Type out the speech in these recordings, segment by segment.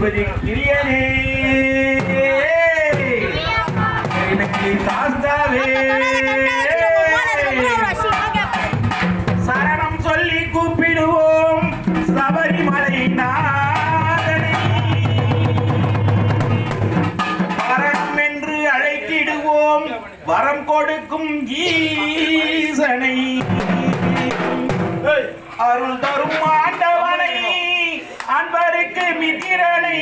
கிரியனே. எனக்கு சரணம் சொல்லி கூப்பிடுவோம் சபரிமலை நாதனை. மரணம் என்று அழைத்திடுவோம் வரம் கொடுக்கும் ஈசனை. அருள் தரும் காண்பருக்கு மிதிரனை.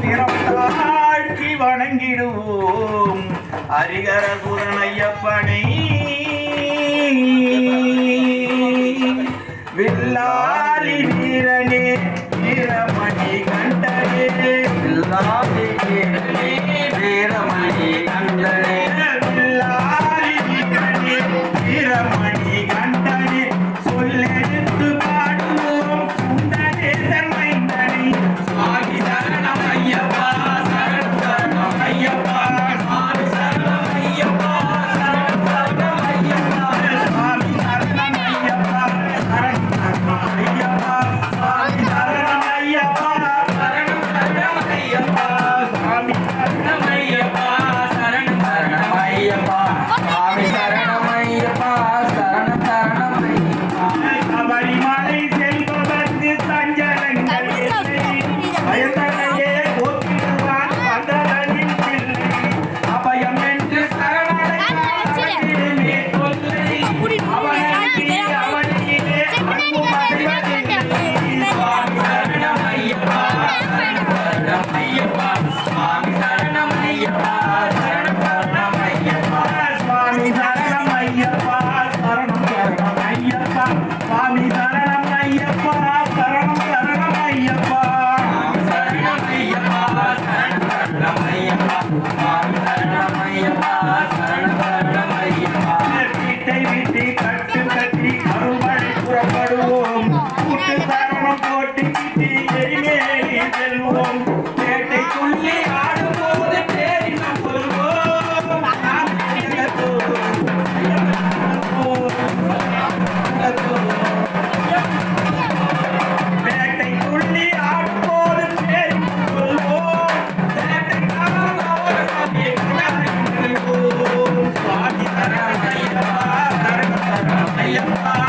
சிறப்பாழ்த்தி வணங்கிடுவோம் ஹரிகரசுரன் ஐயப்பனை வில்லாலி வீரனே வீரம் சரணம் ஐயப்பா சுவாமி சரணம் Yeah.